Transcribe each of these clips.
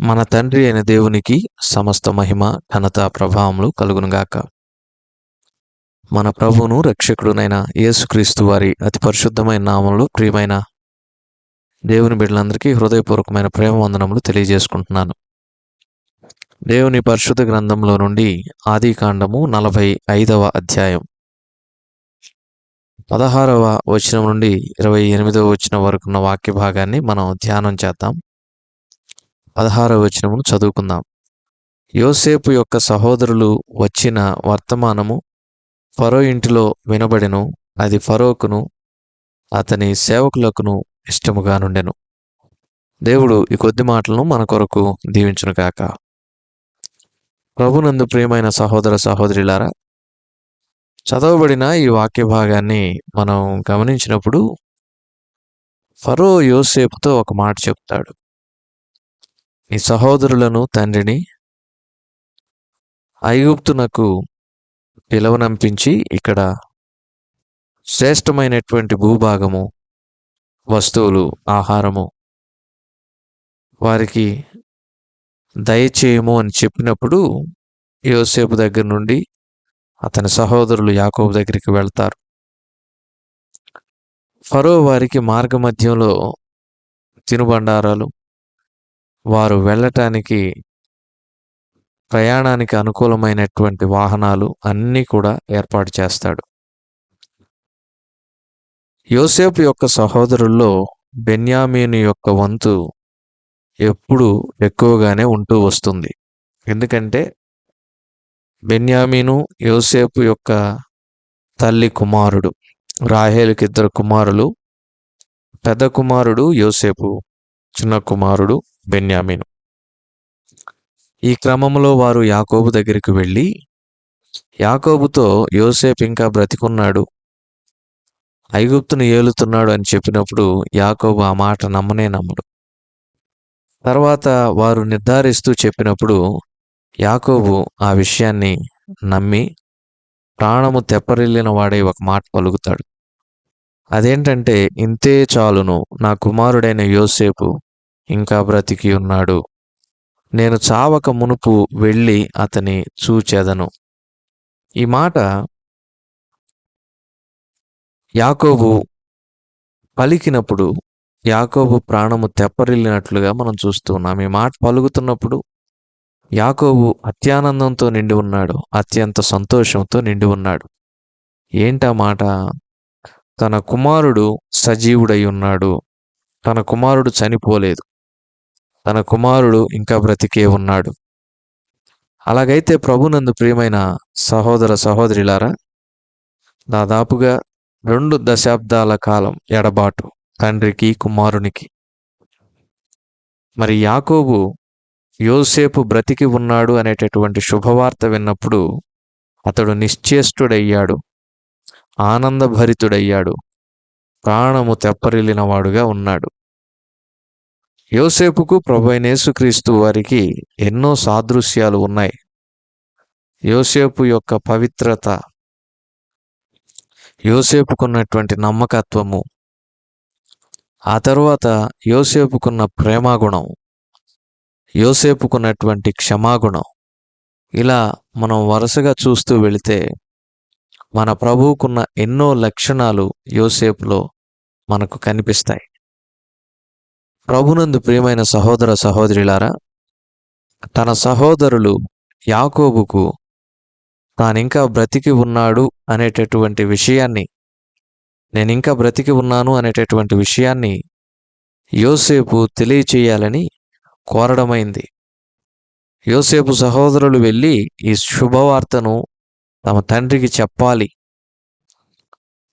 మన తండ్రి అయిన దేవునికి సమస్త మహిమ ఘనత ప్రభావములు కలుగునుగాక. మన ప్రభువును రక్షకుడునైన యేసుక్రీస్తు వారి అతి పరిశుద్ధమైన నామంలో ప్రియమైన దేవుని బిడ్డలందరికీ హృదయపూర్వకమైన ప్రేమ వందనములు తెలియజేసుకుంటున్నాను. దేవుని పరిశుద్ధ గ్రంథంలో నుండి ఆది కాండము నలభై ఐదవ అధ్యాయం. పదహారవ వచనం నుండి ఇరవై ఎనిమిదవ వచనం వరకు ఉన్న వాక్య భాగాన్ని మనం ధ్యానం చేద్దాం. పదహారవ వచనము చదువుకుందాం. యోసేపు యొక్క సహోదరులు వచ్చిన వర్తమానము ఫరో ఇంటిలో వినబడెను అది ఫరోకును అతని సేవకులకును ఇష్టముగా నుండెను. దేవుడు ఈ కొద్ది మాటలను మన కొరకు దీవించును కాక ప్రభునందు ప్రియమైన సహోదర సహోదరులారా చదవబడిన ఈ వాక్య భాగాన్ని మనం గమనించినప్పుడు ఫరో యోసేపుతో ఒక మాట చెప్తాడు. నీ సహోదరులను తండ్రిని ఐగుప్తునకు పిలవనంపించి ఇక్కడ శ్రేష్టమైనటువంటి భూభాగము వస్తువులు ఆహారము వారికి దయచేయము అని చెప్పినప్పుడు యోసేపు దగ్గర నుండి అతని సహోదరులు యాకోబు దగ్గరికి వెళ్తారు. ఫరో వారికి మార్గమధ్యంలో తినుబండారాలు వారు వెళ్ళటానికి ప్రయాణానికి అనుకూలమైనటువంటి వాహనాలు అన్నీ కూడా ఏర్పాటు చేస్తాడు. యోసేపు యొక్క సహోదరుల్లో బెన్యామీను యొక్క వంతు ఎప్పుడు ఎక్కువగానే ఉంటూ వస్తుంది. ఎందుకంటే బెన్యామీను యోసేపు యొక్క తల్లి కుమారుడు రాహేలుకి ఇద్దరు కుమారులు పెద్ద కుమారుడు యోసేపు చిన్న కుమారుడు బెన్యామీను. ఈ క్రమంలో వారు యాకోబు దగ్గరికి వెళ్ళి యాకోబుతో యోసేపు ఇంకా బ్రతికున్నాడు. ఐగుప్తును ఏలుతున్నాడు అని చెప్పినప్పుడు యాకోబు ఆ మాట నమ్మనే నమ్మడు. తర్వాత వారు నిర్ధారిస్తూ చెప్పినప్పుడు యాకోబు ఆ విషయాన్ని నమ్మి ప్రాణము తెప్పరిల్లిన వాడే ఒక మాట పలుకుతాడు. అదేంటంటే ఇంతే చాలును నా కుమారుడైన యోసేపు ఇంకా బ్రతికి ఉన్నాడు. నేను చావక మునుపు వెళ్ళి అతని చూచెదను. ఈ మాట యాకోబు పలికినప్పుడు యాకోబు ప్రాణము తెప్పరిల్లినట్లుగా మనం చూస్తున్నాం ఈ మాట పలుకుతున్నప్పుడు యాకోబు అత్యానందంతో నిండి ఉన్నాడు. అత్యంత సంతోషంతో నిండి ఉన్నాడు. ఏంటా మాట? తన కుమారుడు సజీవుడై ఉన్నాడు. తన కుమారుడు చనిపోలేదు. తన కుమారుడు ఇంకా బ్రతికే ఉన్నాడు. అలాగైతే ప్రభునందు ప్రియమైన సహోదర సహోదరిలారా దాదాపుగా రెండు దశాబ్దాల కాలం ఎడబాటు తండ్రికి కుమారునికి. మరి యాకోబు యోసేపు బ్రతికి ఉన్నాడు అనేటటువంటి శుభవార్త విన్నప్పుడు అతడు నిశ్చేష్టుడయ్యాడు ఆనందభరితుడయ్యాడు ప్రాణము తెప్పరిల్లినవాడుగా ఉన్నాడు. యోసేపుకు ప్రభు యేసుక్రీస్తు వారికి ఎన్నో సాదృశ్యాలు ఉన్నాయి. యోసేపు యొక్క పవిత్రత యోసేపుకున్నటువంటి నమ్మకత్వము ఆ తర్వాత యోసేపుకున్న ప్రేమాగుణం యోసేపుకున్నటువంటి క్షమాగుణం. ఇలా మనం వరుసగా చూస్తూ వెళితే మన ప్రభువుకున్న ఎన్నో లక్షణాలు యోసేపులో మనకు కనిపిస్తాయి. ప్రభునందు ప్రియమైన సహోదర సహోదరులారా తన సహోదరులు యాకోబుకు తానింకా బ్రతికి ఉన్నాడు అనేటటువంటి విషయాన్ని నేను ఇంకా బ్రతికి ఉన్నాను అనేటటువంటి విషయాన్ని యోసేపు తెలియచేయాలని కోరడమైంది. యోసేపు సహోదరులు వెళ్ళి ఈ శుభవార్తను తమ తండ్రికి చెప్పాలి.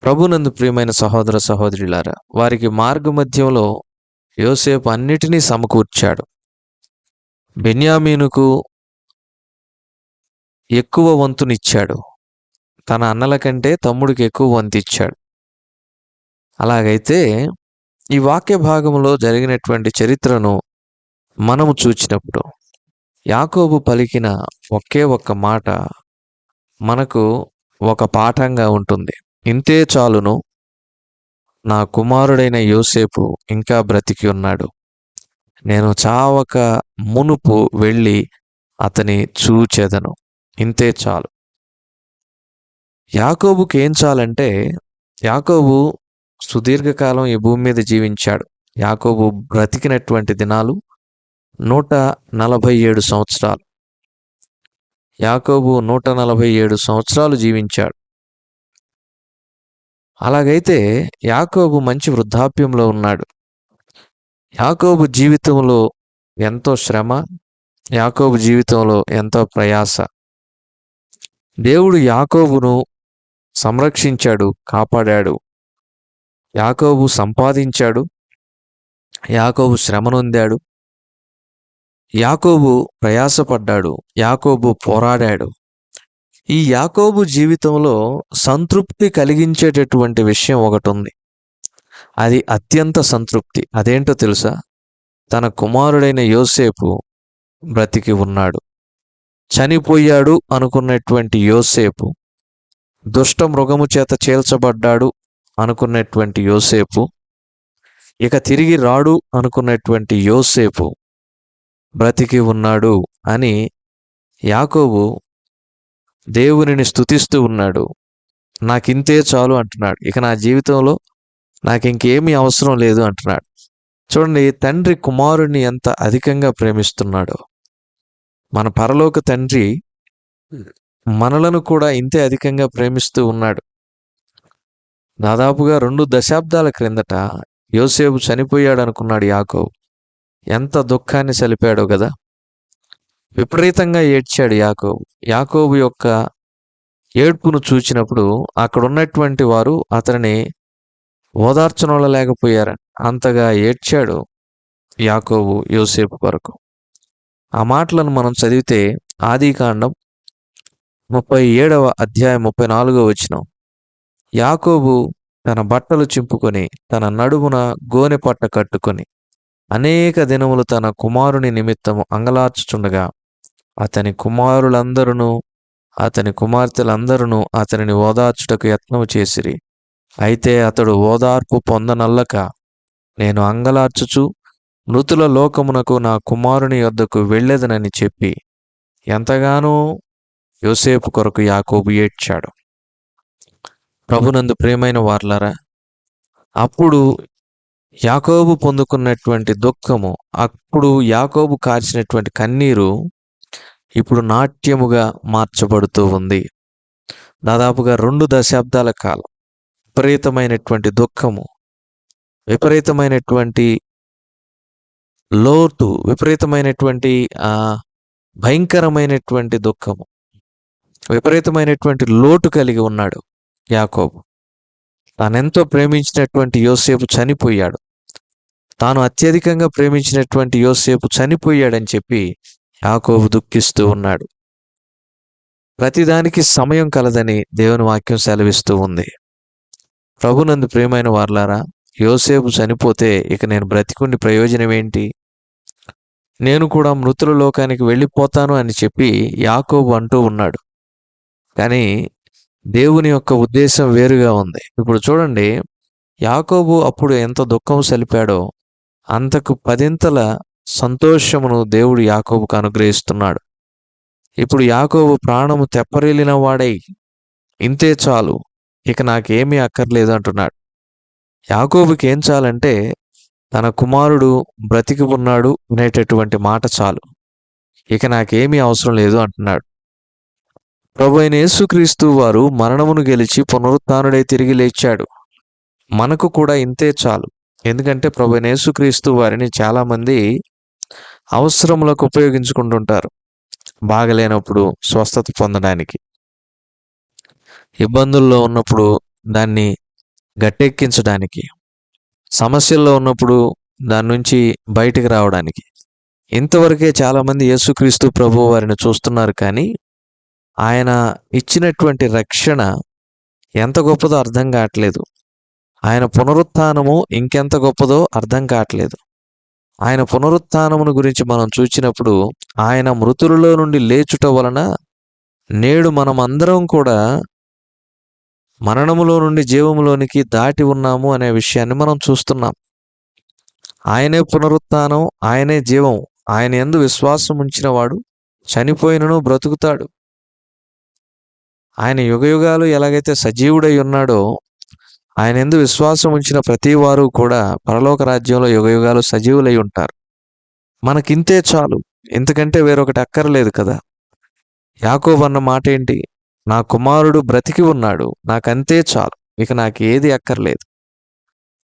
ప్రభునందు ప్రియమైన సహోదర సహోదరులారా వారికి మార్గమధ్యంలో యోసేపు అన్నిటినీ సమకూర్చాడు. బెన్యామీనుకు ఎక్కువ వంతునిచ్చాడు. తన అన్నల కంటే తమ్ముడికి ఎక్కువ వంతు ఇచ్చాడు అలాగైతే ఈ వాక్య భాగంలో జరిగినటువంటి చరిత్రను మనము చూచినప్పుడు యాకోబు పలికిన ఒకే ఒక్క మాట మనకు ఒక పాఠంగా ఉంటుంది. ఇంతే చాలును నా కుమారుడైన యోసేపు ఇంకా బ్రతికి ఉన్నాడు. నేను చావక మునుపు వెళ్ళి అతని చూచెదను. ఇంతే చాలు. యాకోబుకి ఏం చాలంటే యాకోబు సుదీర్ఘకాలం ఈ భూమి మీద జీవించాడు. యాకోబు బ్రతికినటువంటి దినాలు నూట నలభై ఏడు సంవత్సరాలు. యాకోబు నూట నలభై ఏడు సంవత్సరాలు జీవించాడు. అలాగైతే యాకోబు మంచి వృద్ధాప్యంలో ఉన్నాడు. యాకోబు జీవితంలో ఎంతో శ్రమ యాకోబు జీవితంలో ఎంతో ప్రయాస. దేవుడు యాకోబును సంరక్షించాడు కాపాడాడు. యాకోబు సంపాదించాడు యాకోబు శ్రమనొందాడు యాకోబు ప్రయాసపడ్డాడు యాకోబు పోరాడాడు. ఈ యాకోబు జీవితంలో సంతృప్తి కలిగించేటటువంటి విషయం ఒకటి ఉంది అది అత్యంత సంతృప్తి. అదేంటో తెలుసా? తన కుమారుడైన యోసేపు బ్రతికి ఉన్నాడు. చనిపోయాడు అనుకున్నటువంటి యోసేపు. దుష్ట మృగము చేత చేల్చబడ్డాడు అనుకున్నటువంటి యోసేపు. ఇక తిరిగి రాడు అనుకున్నటువంటి యోసేపు బ్రతికి ఉన్నాడు అని యాకోబు దేవునిని స్తుతిస్తూ ఉన్నాడు. నాకింతే చాలు అంటున్నాడు. ఇక నా జీవితంలో నాకు ఇంకేమీ అవసరం లేదు అంటున్నాడు. చూడండి తండ్రి కుమారుడిని ఎంత అధికంగా ప్రేమిస్తున్నాడో. మన పరలోక తండ్రి మనలను కూడా ఇంతే అధికంగా ప్రేమిస్తూ ఉన్నాడు. దాదాపుగా రెండు దశాబ్దాల క్రిందట యోసేపు చనిపోయాడు అనుకున్నాడు యాకోబు. ఎంత దుఃఖాన్ని సలిపాడో కదా. విపరీతంగా ఏడ్చాడు యాకోబు. యాకోబు యొక్క ఏడ్పును చూచినప్పుడు అక్కడ ఉన్నటువంటి వారు అతనిని ఓదార్చనోళ్ళలేకపోయారు అంతగా ఏడ్చాడు యాకోబు యోసేపు కొరకు. ఆ మాటలను మనం చదివితే ఆదికాండం ముప్పై ఏడవ అధ్యాయం ముప్పై నాలుగో వచ్చిన యాకోబు తన బట్టలు చింపుకొని తన నడుమున గోనె పట్ట కట్టుకొని అనేక దినములు తన కుమారుని నిమిత్తము అంగలార్చుచుండగా అతని కుమారులందరూ అతని కుమార్తెలందరూ అతనిని ఓదార్చుటకు యత్నము చేసిరి. అయితే అతడు ఓదార్పు పొందనల్లక నేను అంగలార్చుచు మృతుల లోకమునకు నా కుమారుని యొద్దకు వెళ్ళేదనని చెప్పి ఎంతగానో యోసేపు కొరకు యాకోబు ఏడ్చాడు. ప్రభునందు ప్రేమైన వార్లరా అప్పుడు యాకోబు పొందుకున్నటువంటి దుఃఖము అప్పుడు యాకోబు కార్చినటువంటి కన్నీరు ఇప్పుడు నాట్యముగా మార్చబడుతూ ఉంది. దాదాపుగా రెండు దశాబ్దాల కాలం. విపరీతమైనటువంటి దుఃఖము. విపరీతమైనటువంటి లోటు విపరీతమైనటువంటి భయంకరమైనటువంటి దుఃఖము. విపరీతమైనటువంటి లోటు కలిగి ఉన్నాడు యాకోబు. తానెంతో ప్రేమించినటువంటి యోసేపు చనిపోయాడు. తాను అత్యధికంగా ప్రేమించినటువంటి యోసేపు చనిపోయాడని చెప్పి యాకోబు దుఃఖిస్తూ ఉన్నాడు. ప్రతిదానికి సమయం కలదని దేవుని వాక్యం సెలవిస్తూ ఉంది. ప్రభునందు ప్రియమైన వార్లారా యోసేపు చనిపోతే ఇక నేను బ్రతికుండి ప్రయోజనం ఏంటి? నేను కూడా మృతుల లోకానికి వెళ్ళిపోతాను అని చెప్పి యాకోబు అంటూ ఉన్నాడు. కానీ దేవుని యొక్క ఉద్దేశం వేరుగా ఉంది. ఇప్పుడు చూడండి యాకోబు అప్పుడు ఎంత దుఃఖం సలిపాడో అంతకు పదింతల సంతోషమును దేవుడు యాకోబుకు అనుగ్రహిస్తున్నాడు. ఇప్పుడు యాకోబు ప్రాణము తెప్పరిల్లిన వాడై ఇంతే చాలు ఇక నాకేమీ అక్కర్లేదు అంటున్నాడు. యాకోబుకి ఏం చాలంటే తన కుమారుడు బ్రతికి ఉన్నాడు అనేటటువంటి మాట చాలు ఇక నాకేమీ అవసరం లేదు అంటున్నాడు. ప్రభు అయిన యేసుక్రీస్తు వారు మరణమును గెలిచి పునరుత్డై తిరిగి లేచాడు. మనకు కూడా ఇంతే చాలు ఎందుకంటే ప్రభు అయిన యేసుక్రీస్తు వారిని చాలామంది అవసరములకు ఉపయోగించుకుంటుంటారు. బాగలేనప్పుడు స్వస్థత పొందడానికి. ఇబ్బందుల్లో ఉన్నప్పుడు దాన్ని గట్టెక్కించడానికి. సమస్యల్లో ఉన్నప్పుడు దాని నుంచి బయటికి రావడానికి. ఇంతవరకే చాలామంది యేసుక్రీస్తు ప్రభు వారిని చూస్తున్నారు కానీ ఆయన ఇచ్చినటువంటి రక్షణ ఎంత గొప్పదో అర్థం కావట్లేదు. ఆయన పునరుత్థానము ఇంకెంత గొప్పదో అర్థం కావట్లేదు. ఆయన పునరుత్థానమును గురించి మనం చూచినప్పుడు ఆయన మృతులలో నుండి లేచుట వలన నేడు మనం అందరం కూడా మరణములో నుండి జీవములోనికి దాటి ఉన్నాము అనే విషయాన్ని మనం చూస్తున్నాం. ఆయనే పునరుత్థానం ఆయనే జీవం ఆయన ఎందు విశ్వాసం ఉంచినవాడు చనిపోయినను బ్రతుకుతాడు. ఆయన యుగయుగాలు ఎలాగైతే సజీవుడై ఉన్నాడో ఆయన ఎందు విశ్వాసం ఉంచిన ప్రతి వారు కూడా పరలోక రాజ్యంలో యుగయుగాలు సజీవులై ఉంటారు. మనకింతే చాలు. ఎందుకంటే వేరొకటి అక్కర్లేదు కదా. యాకోబ్ అన్న మాట ఏంటి? నా కుమారుడు బ్రతికి ఉన్నాడు. నాకంతే చాలు. ఇక నాకు ఏది అక్కర్లేదు.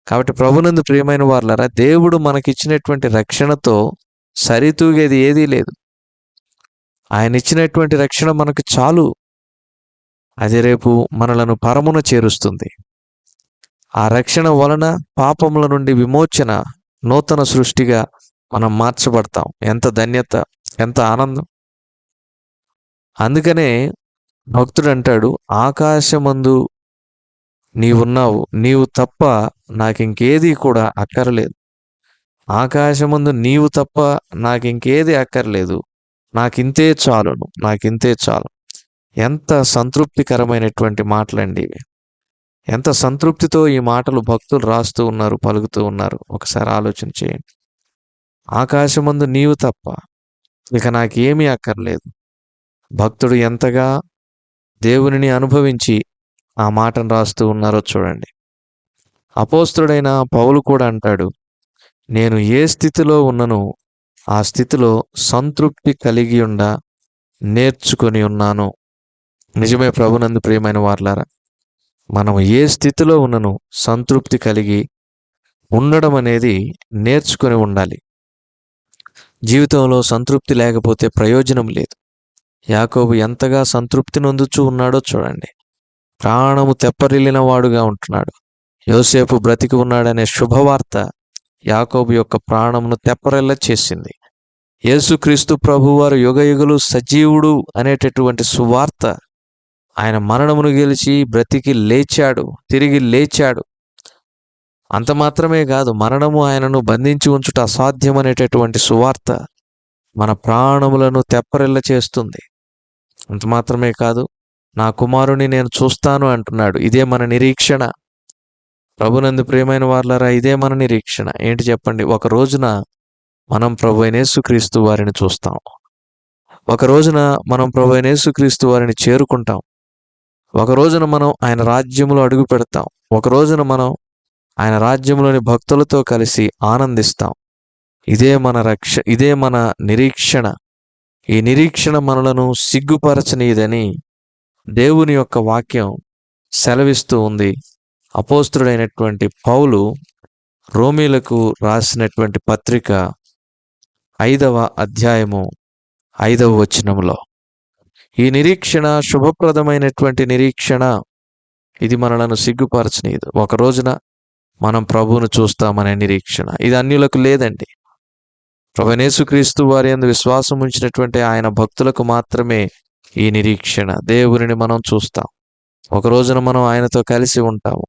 కాబట్టి ప్రభునందు ప్రియమైన వాళ్ళరా దేవుడు మనకిచ్చినటువంటి రక్షణతో సరితూగేది ఏదీ లేదు. ఆయన ఇచ్చినటువంటి రక్షణ మనకు చాలు. అది రేపు మనలను పరమున చేరుస్తుంది. ఆ రక్షణ వలన పాపముల నుండి విమోచన నూతన సృష్టిగా మనం మార్చబడతాం. ఎంత ధన్యత ఎంత ఆనందం. అందుకనే భక్తుడు అంటాడు ఆకాశమందు నీవున్నావు నీవు తప్ప నాకు ఇంకేది కూడా అక్కరలేదు. ఆకాశమందు నీవు తప్ప నాకు ఇంకేది అక్కర్లేదు. నాకింతే చాలును నాకింతే చాలు. ఎంత సంతృప్తికరమైనటువంటి మాటలండి ఇవి. ఎంత సంతృప్తితో ఈ మాటలు భక్తులు రాస్తూ ఉన్నారు పలుకుతూ ఉన్నారు. ఒకసారి ఆలోచన చేయండి. ఆకాశమందు నీవు తప్ప ఇక నాకేమీ అక్కర్లేదు. భక్తుడు ఎంతగా దేవునిని అనుభవించి ఆ మాటను రాస్తూ ఉన్నారో చూడండి. అపోస్తుడైన పౌలు కూడా అంటాడు నేను ఏ స్థితిలో ఉన్నను ఆ స్థితిలో సంతృప్తి కలిగి ఉండ నేర్చుకొని ఉన్నాను. నిజమే ప్రభునందు ప్రియమైన వార్లారా మనం ఏ స్థితిలో ఉన్నను సంతృప్తి కలిగి ఉండడం అనేది నేర్చుకొని ఉండాలి. జీవితంలో సంతృప్తి లేకపోతే ప్రయోజనం లేదు. యాకోబు ఎంతగా సంతృప్తి నొందుచూ ఉన్నాడో చూడండి. ప్రాణము తెప్పరిల్లిన వాడుగా ఉంటున్నాడు. యోసేపు బ్రతికి ఉన్నాడనే శుభవార్త యాకోబు యొక్క ప్రాణమును తెప్పరెల్ల చేసింది. యేసుక్రీస్తు ప్రభువారు యుగయుగులు సజీవుడు అనేటటువంటి సువార్త ఆయన మరణమును గెలిచి బ్రతికి లేచాడు తిరిగి లేచాడు. అంత మాత్రమే కాదు మరణము ఆయనను బంధించి ఉంచుట అసాధ్యమనేటటువంటి సువార్త మన ప్రాణములను తెప్పరిల్ల చేస్తుంది. అంత మాత్రమే కాదు నా కుమారుని నేను చూస్తాను అంటున్నాడు. ఇదే మన నిరీక్షణ. ప్రభునందు ప్రియమైన వాళ్ళరా ఇదే మన నిరీక్షణ. ఏంటి చెప్పండి? ఒక రోజున మనం ప్రభు యేసుక్రీస్తు వారిని చూస్తాం. ఒక రోజున మనం ప్రభు యేసుక్రీస్తు వారిని చేరుకుంటాం. ఒక రోజున మనం ఆయన రాజ్యంలో అడుగు పెడతాం. ఒక రోజున మనం ఆయన రాజ్యంలోని భక్తులతో కలిసి ఆనందిస్తాం. ఇదే మన రక్ష ఇదే మన నిరీక్షణ. ఈ నిరీక్షణ మనలను సిగ్గుపరచనీయదని దేవుని యొక్క వాక్యం సెలవిస్తూ ఉంది. అపోస్తుడైనటువంటి పౌలు రోమీలకు రాసినటువంటి పత్రిక ఐదవ అధ్యాయము ఐదవ వచనములో. ఈ నిరీక్షణ శుభప్రదమైనటువంటి నిరీక్షణ. ఇది మనలను సిగ్గుపరచనీయదు. ఒక రోజున మనం ప్రభువును చూస్తామనే నిరీక్షణ. ఇది అన్యులకు లేదండి. ప్రభనేసుక్రీస్తు వారి అందు విశ్వాసం ఉంచినటువంటి ఆయన భక్తులకు మాత్రమే ఈ నిరీక్షణ. దేవునిని మనం చూస్తాం. ఒక రోజున మనం ఆయనతో కలిసి ఉంటాము.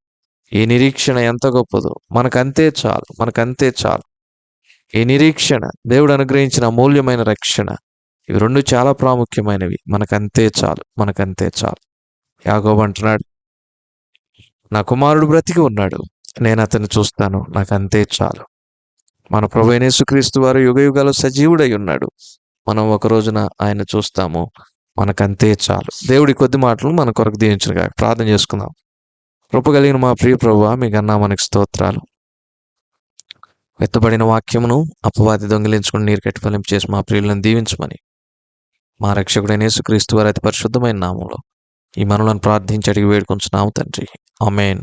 ఈ నిరీక్షణ ఎంత గొప్పదో. మనకంతే చాలు. మనకంతే చాలు. ఈ నిరీక్షణ దేవుడు అనుగ్రహించిన అమూల్యమైన రక్షణ. ఇవి రెండు చాలా ప్రాముఖ్యమైనవి. మనకంతే చాలు మనకంతే చాలు. యాగోబ్ అంటున్నాడు నా కుమారుడు బ్రతికి ఉన్నాడు నేను అతన్ని చూస్తాను నాకు అంతే చాలు. మన ప్రభు యేసుక్రీస్తు వారు యుగ యుగాలు సజీవుడై ఉన్నాడు. మనం ఒక రోజున ఆయన చూస్తాము మనకంతే చాలు. దేవుడి కొద్ది మాటలు మన కొరకు దీవించుగా ప్రార్థన చేసుకుందాం. కృపగలిగిన మా ప్రియ ప్రభు మీ అన్నా మనకి స్తోత్రాలు. ఎత్తబడిన వాక్యమును అపవాది దొంగిలించుకుని నీరు కట్టి ఫలింపు చేసి మా ప్రియులను దీవించమని మా రక్షకుడైన యేసుక్రీస్తు వారి అతి పరిశుద్ధమైన నామంలో ఈ మనలను ప్రార్థించి అడిగి వేడుకొంచున్నాము తండ్రి. అమేన్